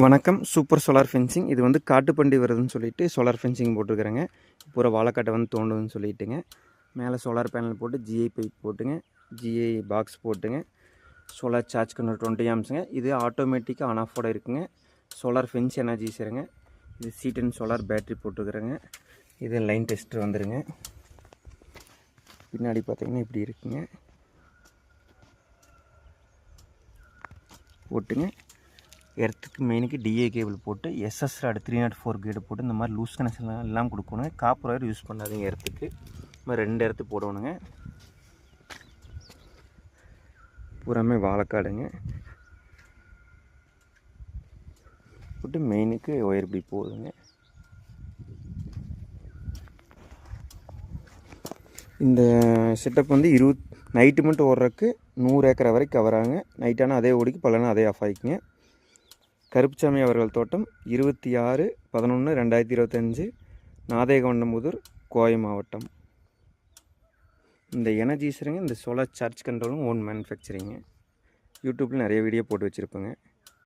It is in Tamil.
வணக்கம். Super solar fencing. இது வந்து காட்டுப்பண்டி வருதுன்னு சொல்லிட்டு சோலார் ஃபென்சிங் போட்டிருக்கிறேங்க. பூரா வாழைக்காட்டை வந்து தோண்டுதுன்னு சொல்லிட்டுங்க. மேலே சோலார் பேனல் போட்டு ஜிஐ பைப் போட்டுங்க. ஜிஐ பாக்ஸ் போட்டுங்க. சோலார் சார்ஜ் கண்ட்ரோல் டுவெண்ட்டி ஆம்ஸுங்க இது ஆட்டோமேட்டிக்காக ஆன் ஆஃபோட இருக்குங்க. சோலார் ஃபென்ஸ் எனர்ஜி சரிங்க. இது சீட் அண்ட் சோலார் பேட்ரி போட்டுருக்குறேங்க. இது லைன் டெஸ்டர் வந்துருங்க. பின்னாடி பார்த்திங்கன்னா இப்படி இருக்குங்க. போட்டுங்க. எர்த்துக்கு மெயினுக்கு டிஏ கேபிள் போட்டு SS rod three nought four grade போட்டு இந்த மாதிரி லூஸ் கனெக்ஷன் எல்லாம் கொடுக்கணுங்க காப்பர் ஒயர் யூஸ் பண்ணாதீங்க எர்த்துக்கு இந்த மாதிரி ரெண்டு இடத்து போடணுங்க. பூராமே வாழைக்காடுங்க. போட்டு மெயினுக்கு ஒயர் இப்படி போகுதுங்க இந்த செட்டப் வந்து இருபத் நைட்டு மட்டும் ஓடுறதுக்கு நூறு ஏக்கரை வரைக்கும் கவராங்க. நைட்டானால் அதே ஓடிக்கு பல்லனா அதே ஆஃப் ஆகிக்குங்க கருப்புசாமி அவர்கள் தோட்டம் இருபத்தி ஆறு பதினொன்று ரெண்டாயிரத்தி இருபத்தஞ்சி நாதேகவண்டமுதூர் கோவை மாவட்டம். இந்த எனர்ஜிஸருங்க இந்த சோலார் சார்ஜ் கண்ட்ரோலும் ஓன் மேனுஃபேக்சரிங்க யூடியூப்பில் நிறைய வீடியோ போட்டு வச்சுருப்பேங்க.